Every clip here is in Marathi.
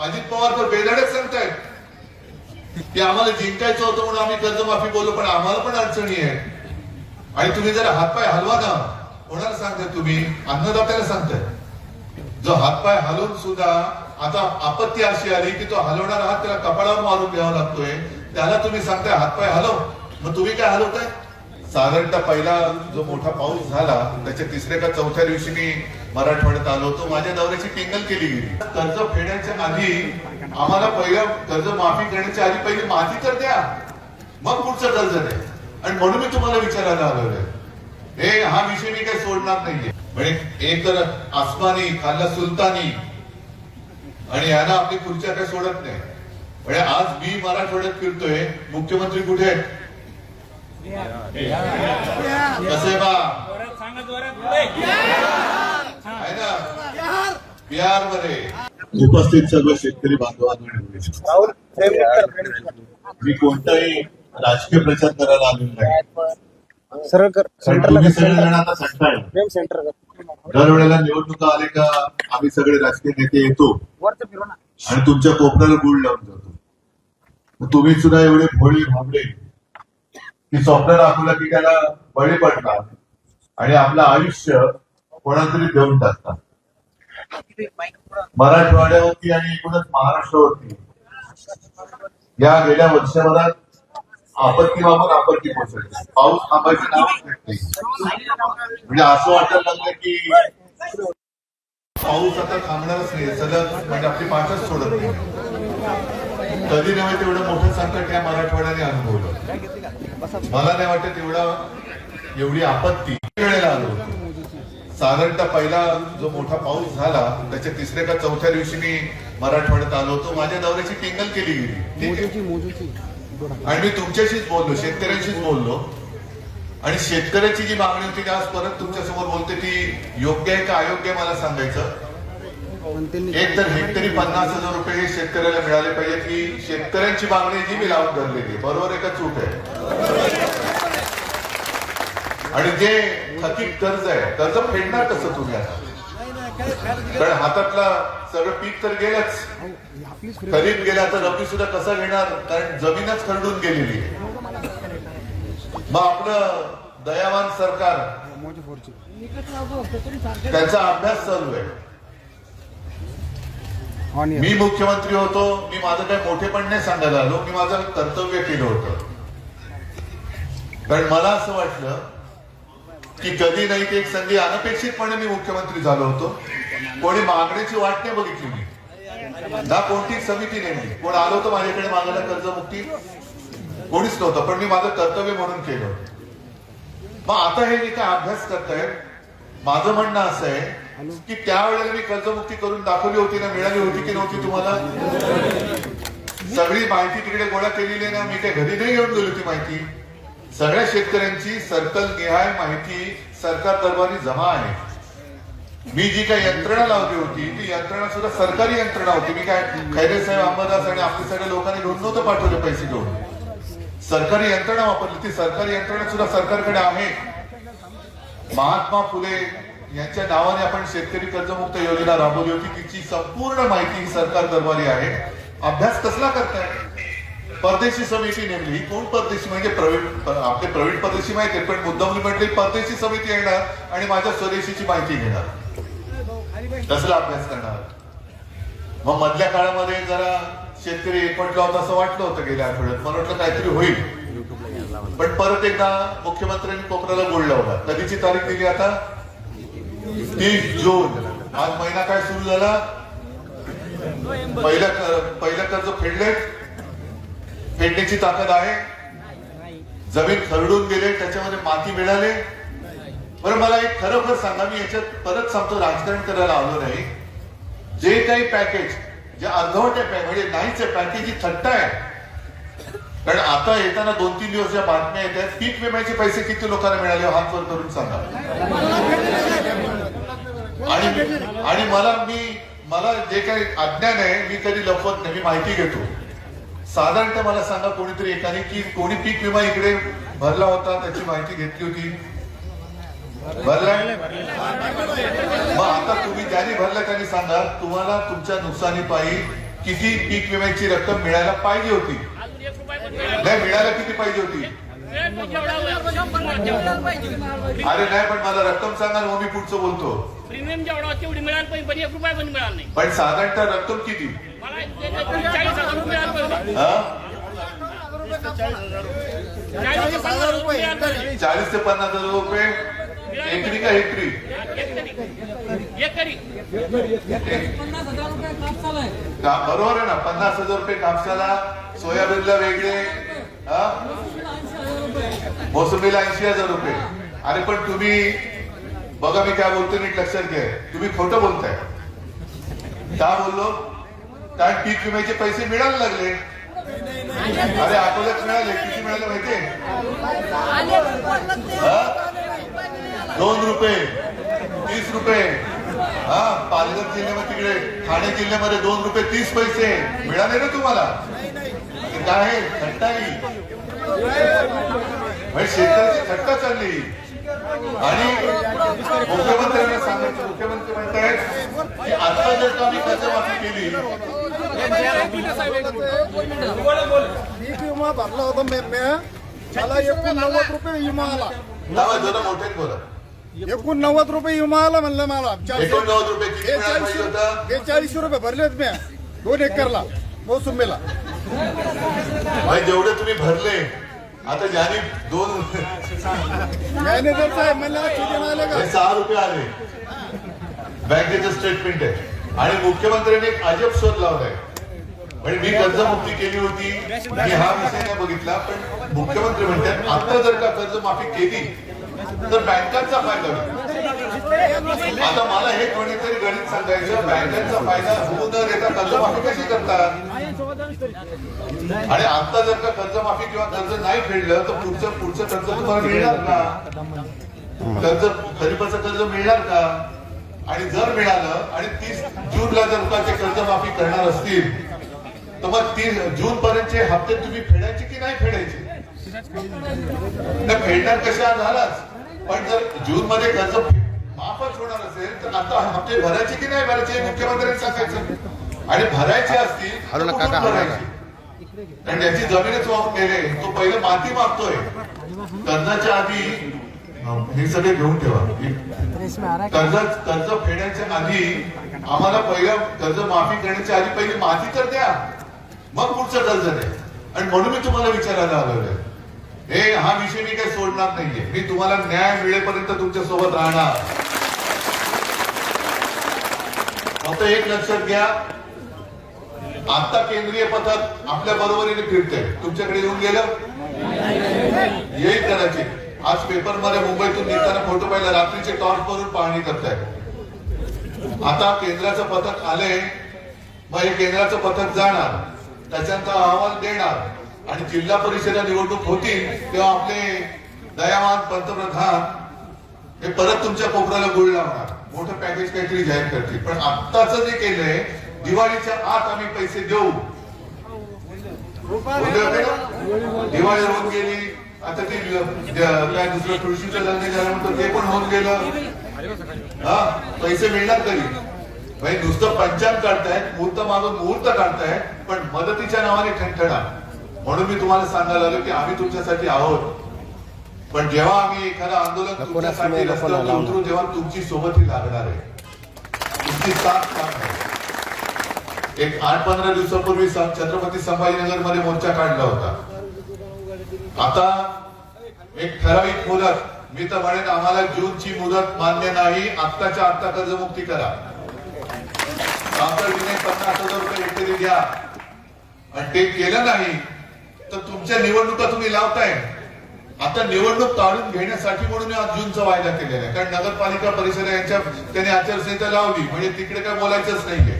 अजित पवार तर बेधडक सांगतायत. की आम्हाला जिंकायचं होतं म्हणून आम्ही कर्जमाफी बोललो पण आम्हाला पण अडचणी आहेत. आणि तुम्ही जर हातपाय हलवा ना. कोणाला सांगताय तुम्ही? अन्नदात्याला सांगताय. जो हातपाय हलवून सुद्धा आता आपत्ती अशी आली की तो हलवणार हात त्याला कपाळावर मारून घ्यावा लागतोय. त्याला तुम्ही सांगताय हातपाय हलव. मग तुम्ही काय हलवताय? साधारणतः पहिला जो मोठा पाऊस झाला त्याच्या तिसऱ्या का चौथ्या दिवशी मी मराठवाड्यात आलो होतो. माझ्या दौऱ्याची टिंगल केली गेली. कर्ज फेडण्याच्या आधी आम्हाला पहिलं कर्ज माफी करण्याच्या आधी पहिली माफी तर द्या. मग पुढचं कर्ज द्या. आणि म्हणून मी तुम्हाला विचारायला आलो आहे हे हा विषय मी काही सोडणार नाहीये. म्हणजे एक तर आसमानी खाल्ला सुलतानी. आणि यांना आपली खुर्च्या काही सोडत नाही. म्हणजे आज मी मराठवाड्यात फिरतोय. मुख्यमंत्री कुठे आहेत? कसे बा? बिहार. मध्ये उपस्थित सर्व शेतकरी बांधवांना मी कोणताही राजकीय प्रचार करायला आलेलो नाही. सरळ सांगताय. दरवेळेला निवडणुका आले का आम्ही सगळे राजकीय नेते येतो. आणि तुमच्या कोपऱ्याला गुळ लावून जातो. तुम्ही सुद्धा एवढे भोळी भाबडे की स्वप्न दाखवलं की त्याला बळी पडतात. आणि आपलं आयुष्य कोणातरी देऊन टाकतात. मराठवाड्यावरती आणि एकूणच महाराष्ट्रावरती. या गेल्या वर्षभरात आपत्ती बाबत आपत्ती पोहोचली. पाऊस थांबायचं नाव म्हणजे असं वाटायला लागलं की पाऊस आता थांबणारच नाही. सलग म्हणजे आपली पाठच सोडत नाही. कधी नव्हे तेवढं मोठं संकट या मराठवाड्याने अनुभवलं. मला नाही वाटत एवढा एवढी आपत्ती वेळेला आलो साधारणतः पहिला जो मोठा पाऊस झाला त्याच्या तिसऱ्या का चौथ्या दिवशी मी मराठवाड्यात आलो होतो. माझ्या दौऱ्याची टिंगल केली गेली? आणि मी तुमच्याशीच बोललो शेतकऱ्यांशीच बोललो. आणि शेतकऱ्याची जी मागणी होती ती आज परत तुमच्यासमोर बोलते ती योग्य आहे का अयोग्य मला सांगायचं? एक तर हेक्टरी पन्नास हजार रुपये हे शेतकऱ्याला मिळाले पाहिजे की शेतकऱ्यांची मागणी जी मी लावून धरलेली. बरोबर आहे का चूक आहे? आणि जे थकीत कर्ज आहे कर्ज फेडणार कसं तुम्ही आता? कारण हातातला सगळं पीक तर गेलंच. खरीप गेला तर रब्बी सुद्धा कसा घेणार? कारण जमीनच खरडून गेलेली आहे. मग आपलं दयावान सरकार त्याचा अभ्यास चालू आहे. मी मुख्यमंत्री होतो मी माझं काही मोठेपण नाही सांगायला आलो मी माझं कर्तव्य केलं होतं. कारण मला असं वाटलं की कधी नाही ती एक संधी अनपेक्षितपणे मी मुख्यमंत्री झालो होतो. कोणी मागण्याची वाट नाही बघितली मी. ना कोणती समिती नेमली कोण आलो होतं माझ्याकडे मागायला कर्जमुक्ती? कोणीच नव्हतं पण मी माझं कर्तव्य म्हणून केलं होतं. मग आता हे जे काय अभ्यास करतायत माझं म्हणणं असं आहे की त्यावेळेला मी कर्जमुक्ती करून दाखवली होती ना मिळाली होती की नव्हती तुम्हाला? सगळी माहिती तिकडे गोळा केलेली ना मी काय घरी नाही घेऊन गेली होती माहिती? सगळ्या शेतकऱ्यांची सर्कल निहाय माहिती सरकार दरबारी जमा आहे. मी जी काही यंत्रणा लावली होती ती यंत्रणा सुद्धा सरकारी यंत्रणा होती. मी काय खैरे साहेब अंबादास आणि आपले सगळ्या लोकांनी घेऊन नव्हतं पाठवले पैसे घेऊन. सरकारी यंत्रणा वापरली ती. सरकारी यंत्रणा सुद्धा सरकारकडे आहे. महात्मा फुले यांच्या नावाने आपण शेतकरी कर्जमुक्त योजना राबवली होती. तिची संपूर्ण माहिती ही सरकार दरबारी आहे. अभ्यास कसला करताय? परदेशी समिती नेमली. ही कोण परदेशी? म्हणजे प्रवीण आपले प्रवीण परदेशी माहिती आहे पण मुद्दामली म्हटली परदेशी समिती येणार आणि माझ्या स्वदेशीची माहिती घेणार. कसला अभ्यास करणार? मग मधल्या काळामध्ये जरा शेतकरी एकवटला होता असं वाटलं होतं गेल्या आठवड्यात. मला वाटलं काहीतरी होईल. पण परत एकदा मुख्यमंत्र्यांनी कोकणाला गोड लावला कधीची तारीख दिली आता? तीस जून. आज महिना काय सुरू झाला? पहिलं पहिलं कर्ज फेडले फेडण्याची ताकद आहे. जमीन खरडून गेले त्याच्यामध्ये माती मिळाले. बरं मला एक खरोखर सांगा मी याच्यात परत सांगतो राजकारण करायला आलो नाही. जे काही पॅकेज जे अर्धवटे पॅकेज म्हणजे नाहीच आहे पॅकेज ही थट्टा आहे. कारण आता येताना दोन तीन दिवस ज्या बातम्या येत आहेत पीक विम्याचे पैसे किती लोकांना मिळाले हात वर करून सांगा. आणि आणि मला मी मला जे काही अज्ञान आहे मी कधी लपवत नाही मी माहिती घेतो. साधारणतः मला सांगा कोणीतरी एकाने की कोणी पीक विमा इकडे भरला होता त्याची माहिती घेतली होती? भरलाय मग आता तुम्ही ज्यांनी भरलं त्यांनी सांगा तुम्हाला तुमच्या नुकसानी पायी किती पीक विम्याची रक्कम मिळायला पाहिजे होती? नाही मिळायला किती पाहिजे होती. अरे नाही पण मला रक्कम सांगा ना मग मी पुढचं बोलतो. प्रीमियम जेवढा तेवढी मिळाली पाहिजे पण एक रुपया पण मिळाला नाही. पण साधारणतः रक्कम किती? चाळीस ते पन्नास हजार रुपये. एकरी का हेक्टरी का बरोबर आहे ना? पन्नास हजार रुपये कापसाला. सोयाबीनला वेगळे. मोसंबीला ऐंशी हजार रुपये. अरे पण तुम्ही बघा मी काय बोलतो नीट लक्षात घ्या. तुम्ही खोटं बोलताय. का बोललो? कारण पीक विम्याचे पैसे मिळायला लागले. अरे अकोल्यात मिळाले. किती मिळाले माहितीये? हा? दोन रुपये. तीस रुपये. हा पालघर जिल्ह्यामध्ये तिकडे ठाणे जिल्ह्यामध्ये दोन रुपये तीस पैसे. मिळाले ना तुम्हाला? काय आहे. थट्टाई म्हणजे शेतकऱ्याची थट्टा चालली. आणि मुख्यमंत्र्यांना सांगायचं मुख्यमंत्री म्हणतायत की आता जर का आम्ही कर्जमाफी केली पीक विमा भरला होता मला. एकूण नव्वद रुपये विमा आला लावा जरा मोठ्याने बोला एकूण नव्वद रुपये विमा आला म्हणलं मला एकोणनव्वद रुपये बेचाळीस पाहिजे होता बेचाळीस मी. दोन एकरला मोसंबीला. जेवढे तुम्ही भरले आता ज्याने दोन मॅनेजर साहेब हे सहा रुपये आले. बँकेचं स्टेटमेंट आहे. आणि मुख्यमंत्र्यांनी एक अजब शोध लावलाय. म्हणजे मी कर्जमुक्ती केली होती. मी हा विषय नाही बघितला पण मुख्यमंत्री म्हणतात आता जर का कर्जमाफी केली तर बँकांचा फायदा होईल. आता मला हे कोणीतरी गणित सांगायचं बँकांचा फायदा होऊ न देता कर्जमाफी कशी करतात? आणि आता जर का कर्जमाफी किंवा कर्ज नाही फेडलं तर पुढचं पुढचं कर्ज तुम्हाला मिळणार का? कर्ज खरीपाचं कर्ज मिळणार का? आणि जर मिळालं आणि तीस जूनला जर लोकांचे कर्जमाफी करणार असतील तर मग तीस जून पर्यंतचे हप्ते तुम्ही फेडायचे की नाही फेडायचे? फेडणार कशा झालाच. पण जर जून मध्ये कर्ज माफच होणार असेल तर आता हप्ते भरायचे की नाही भरायचे मुख्यमंत्र्यांनी सांगायचं. आणि भरायचे असतील भरायचे? कारण ज्याची जमीनच वाहून गेले तो पहिले माती मागतोय. कर्जाच्या आधी हे सगळे घेऊन ठेवा. कर्ज कर्ज फेडण्याच्या आधी आम्हाला पहिलं कर्ज माफी करण्याच्या आधी पहिली माती तर द्या. मग पुढचं दर्जन आहे. आणि म्हणून मी तुम्हाला विचारायला आलोय. हे हा विषय मी काही सोडणार नाहीये. मी तुम्हाला न्याय मिळेपर्यंत तुमच्यासोबत राहणार. फक्त एक लक्षात घ्या. आता केंद्रीय पथक आपल्या बरोबरीने फिरते तुमच्याकडे येऊन गेलं? येईल कदाचित. आज पेपरमध्ये मुंबईतून निघताना फोटो पाहिला. रात्रीचे टॉर्च करून पाहणी करताय. आता केंद्राचं पथक आले मग हे केंद्राचं पथक जाणार. त्याच्यानंतर अहवाल देणार. आणि जिल्हा परिषदा निवडणूक होतील तेव्हा आपले दयावान पंतप्रधान हे परत तुमच्या कोपऱ्याला गुळ लावणार. मोठं पॅकेज काहीतरी जाहीर करतील. पण आत्ताच जे केलंय दिवाळीच्या आत आम्ही पैसे देऊ? दिवाळी होऊन गेली. आता ती काय दुसरं तुळशीचं लग्न झाल्यानंतर ते पण होऊन गेलं. हा? पैसे मिळणार म्हणजे नुसतं पंचांग काढतायत मुहूर्त मागून मुहूर्त काढतायत. पण मदतीच्या नावाने ठणठणा म्हणून मी तुम्हाला सांगायला आलो की आम्ही तुमच्यासाठी आहोत. पण जेव्हा आम्ही एखादं आंदोलन तुमच्यासाठी रस्त्यावर उतरू तेव्हा तुमची सोबतही लागणार आहे. तुमची साथ लागणार. एक आठ पंधरा दिवसापूर्वी छत्रपती संभाजीनगरमध्ये मोर्चा काढला होता. आता एक ठराविक मुदत मी तर म्हणेन आम्हाला जूनची मुदत मान्य नाही आत्ताच्या आत्ता कर्जमुक्ती करा. तातडीने पन्नास हजार रुपये द्या. आणि ते केलं नाही तर तुमच्या निवडणुका तुम्ही लावताय. आता निवडणूक काढून घेण्यासाठी म्हणून आज जूनचा वायदा केलेला आहे. कारण नगरपालिका परिषद यांच्या त्याने आचारसंहिता लावली. म्हणजे तिकडे काय बोलायचंच नाहीये.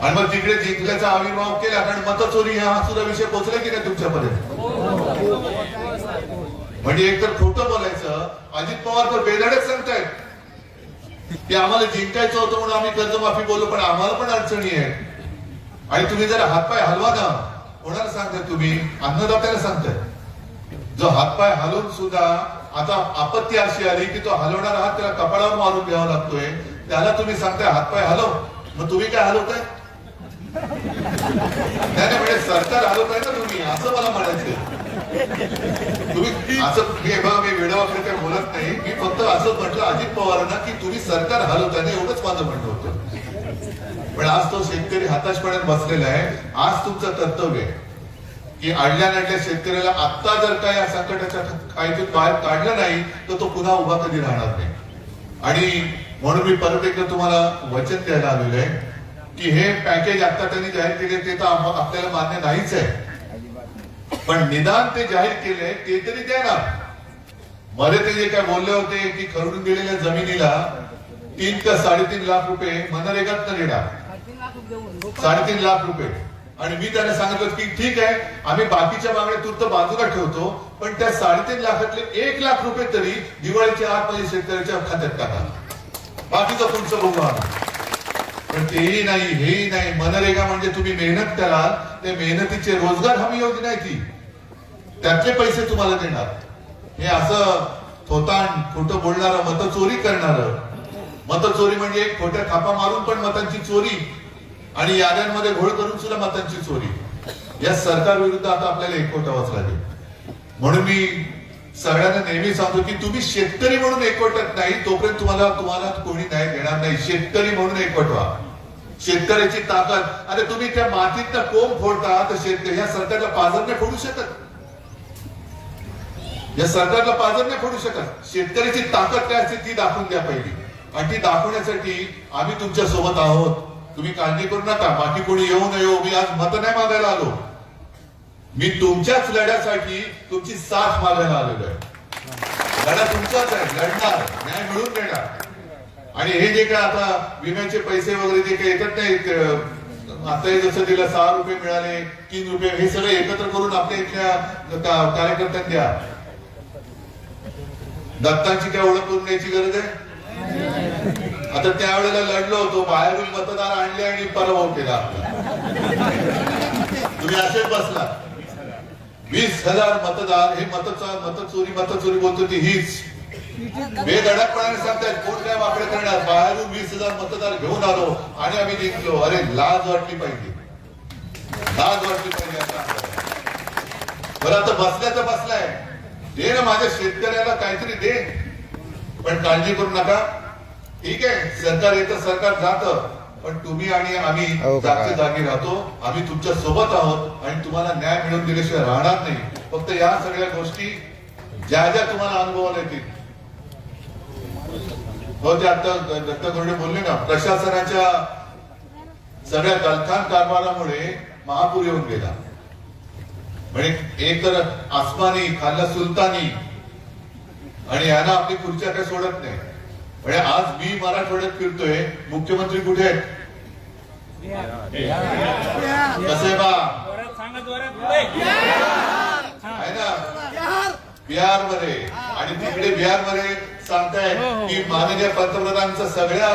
आणि मग तिकडे जिंकल्याचा आविर्भाव केला. कारण मतचोरी हा सुद्धा विषय पोहोचला की नाही तुमच्यापर्यंत? म्हणजे एक तर खोटं बोलायचं. अजित पवार तर बेधाडच सांगतायत. की आम्हाला जिंकायचं होतं म्हणून आम्ही कर्जमाफी बोललो पण आम्हाला पण अडचणी आहेत. आणि तुम्ही जरा हातपाय हलवा ना कोणाला सांगताय तुम्ही? अन्नदात्याला सांगताय. जो हातपाय हलवून सुद्धा आता आपत्ती अशी आली की तो हलवणार हात त्याला कपाळावर मारून घ्यावा लागतोय. त्याला तुम्ही सांगताय हातपाय हलव. मग तुम्ही काय हलवताय? नाही नाही, म्हणजे सरकार हलवताय ना तुम्ही असं मला म्हणायचं तुम्ही असं मी हे बघा मी वेळा वगैरे काही बोलत नाही. मी फक्त असं म्हटलं अजित पवारांना की तुम्ही सरकार हलवताय ना एवढंच माझं म्हणणं होतं. पण आज तो शेतकरी हाताशपणात बसलेला आहे. आज तुमचं कर्तव्य आहे की अडल्या नडल्या शेतकऱ्याला आत्ता जर काय या संकटाच्या काहीतून बाहेर काढलं नाही तर तो पुन्हा उभा कधी राहणार नाही. आणि म्हणून मी परत एकदा तुम्हाला वचन द्यायला आलेलो आहे की हे पॅकेज आता त्यांनी जाहीर केले ते तर आपल्याला मान्य नाहीच आहे. पण निदान ते जाहीर केले ते तरी द्या मध्ये ते जे काय बोलले होते की खरडून गेलेल्या जमिनीला तीन का साडेतीन लाख रुपये मनरेगात देणार. साडेतीन लाख रुपये. आणि मी त्यांना सांगितलं की ठीक आहे आम्ही बाकीच्या मागण्या तूर्त बाजूला ठेवतो पण त्या साडेतीन लाखातले एक लाख रुपये तरी दिवाळीच्या आत म्हणजे शेतकऱ्याच्या खात्यात टाका. बाकीचं तुमचं बघू आम्ही. पण तेही नाही हेही नाही. मनरेगा म्हणजे तुम्ही मेहनत कराल त्या मेहनतीचे रोजगार हमी योजना आहे ती. त्यातले पैसे तुम्हाला देणार. हे असं थोताण खोटं बोलणारं मत चोरी करणार. मत चोरी म्हणजे खोट्या थापा मारून पण मतांची चोरी. आणि याद्यांमध्ये घोळ करून सुद्धा मतांची चोरी. या सरकार विरुद्ध आता आपल्याला एकवटावंच लागेल. म्हणून मी सगळ्यांना नेहमी सांगतो की तुम्ही शेतकरी म्हणून एकवटत नाही तोपर्यंत तुम्हाला तुम्हाला कोणी नाही देणार नाही. शेतकरी म्हणून एकवटवा शेतकऱ्याची ताकद. अरे तुम्ही त्या मातीत कोंब फोडता तर शेतकरी या सरकारला पाजर नाही फोडू शकत. या सरकारला पाजर नाही फोडू शकत. शेतकऱ्याची ताकद काय असते ती दाखवून द्या पहिली. आणि ती दाखवण्यासाठी आम्ही तुमच्यासोबत आहोत. तुम्ही काळजी करू नका. बाकी कोणी येऊ नये मी आज मत नाही मागायला आलो. मी तुमच्याच लढ्यासाठी तुमची साथ मागायला आलेलो आहे. लढा तुमचाच आहे लढणार न्याय मिळून देणार. आणि हे जे काय आता विम्याचे पैसे वगैरे जे काही येतात नाही आता जसं दिलं सहा रुपये मिळाले तीन रुपये हे सगळे एकत्र करून आपल्या इथल्या का- कार्यकर्त्यांना द्या दत्तांची काय ओळख करून द्यायची गरज आहे? आता त्यावेळेला लढलो होतो बाहेरून मतदार आणले आणि पराभव केला तुम्ही असेच बसला. वीस हजार मतदार हे मतचा मतचोरी मतचोरी बोलतो ती हीच. बेधडकपणाने सांगतायत कोण काय वाकडे करणार? बाहेरून वीस हजार मतदार घेऊन आलो आणि आम्ही जिंकलो अरे लाज वाटली पाहिजे. लाज वाटली पाहिजे आता बरं आता बसल्याचं बसलाय. दे ना माझ्या शेतकऱ्याला काहीतरी दे. पण काळजी करू नका. ठीक आहे सरकार येतं सरकार जातं. पण तुम्ही आणि आम्ही हो? जागच्या जागी राहतो. आम्ही तुमच्यासोबत आहोत आणि तुम्हाला न्याय मिळवून दिल्याशिवाय राहणार नाही. फक्त या सगळ्या गोष्टी ज्या ज्या तुम्हाला अनुभवाला येतील. हो ते आता दत्त गोरडे बोलले ना प्रशासनाच्या सगळ्या गलथान कारभारामुळे महापूर येऊन गेला. म्हणजे एक तर आसमानी खाल्ला सुलतानी आणि यांना आपली खुर्च्या काही सोडत नाही. म्हणजे आज मी मराठवाड्यात फिरतोय. मुख्यमंत्री कुठे आहेत? कसे बा? आहे ना? बिहारमध्ये आणि तिकडे बिहारमध्ये सांगताय की माननीय पंतप्रधानांचं सगळ्या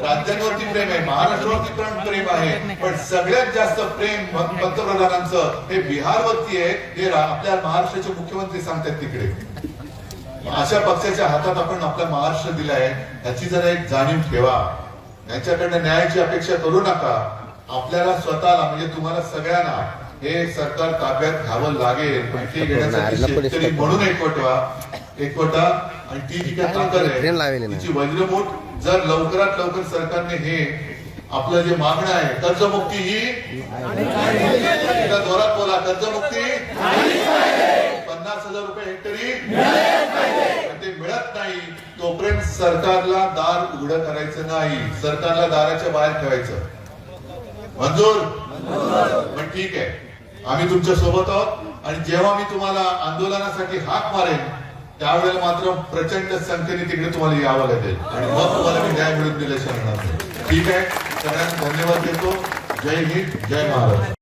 राज्यांवरती प्रेम आहे. महाराष्ट्रावरती पण प्रेम आहे. पण सगळ्यात जास्त प्रेम पंतप्रधानांचं हे बिहारवरती आहे. हे आपल्या महाराष्ट्राचे मुख्यमंत्री सांगतात तिकडे. अशा पक्षाच्या हातात आपण आपला महाराष्ट्र दिलाय याची जरा एक जाणीव ठेवा. यांच्याकडनं न्यायाची अपेक्षा करू नका. आपल्याला स्वतःला म्हणजे तुम्हाला सगळ्यांना हे सरकार ताब्यात घ्यावं लागेल. घेण्यासाठी शेतकरी म्हणून एकवटवा एकवटा आणि ती जी काही ताकद आहे नाही. तिची वज्रमूठ जर लवकरात लवकर सरकारने हे आपलं जे मागणं आहे कर्जमुक्ती ही जोरात बोला कर्जमुक्ती पन्नास हजार रुपये हेक्टरी पण ते मिळत नाही तोपर्यंत सरकारला दार उघडं करायचं नाही. सरकारला दाराच्या बाहेर ठेवायचं. मंजूर? पण ठीक आहे. आम्ही तुमच्यासोबत आहोत आणि जेव्हा मी तुम्हाला आंदोलनासाठी हाक मारेन त्यावेळेला मात्र प्रचंड संख्येने तिकडे तुम्हाला यावं लागेल. आणि मग तुम्हाला मी न्याय मिळून दिल्या शकणार ठीक आहे? सगळ्यांना धन्यवाद देतो. जय हिंद जय महाराज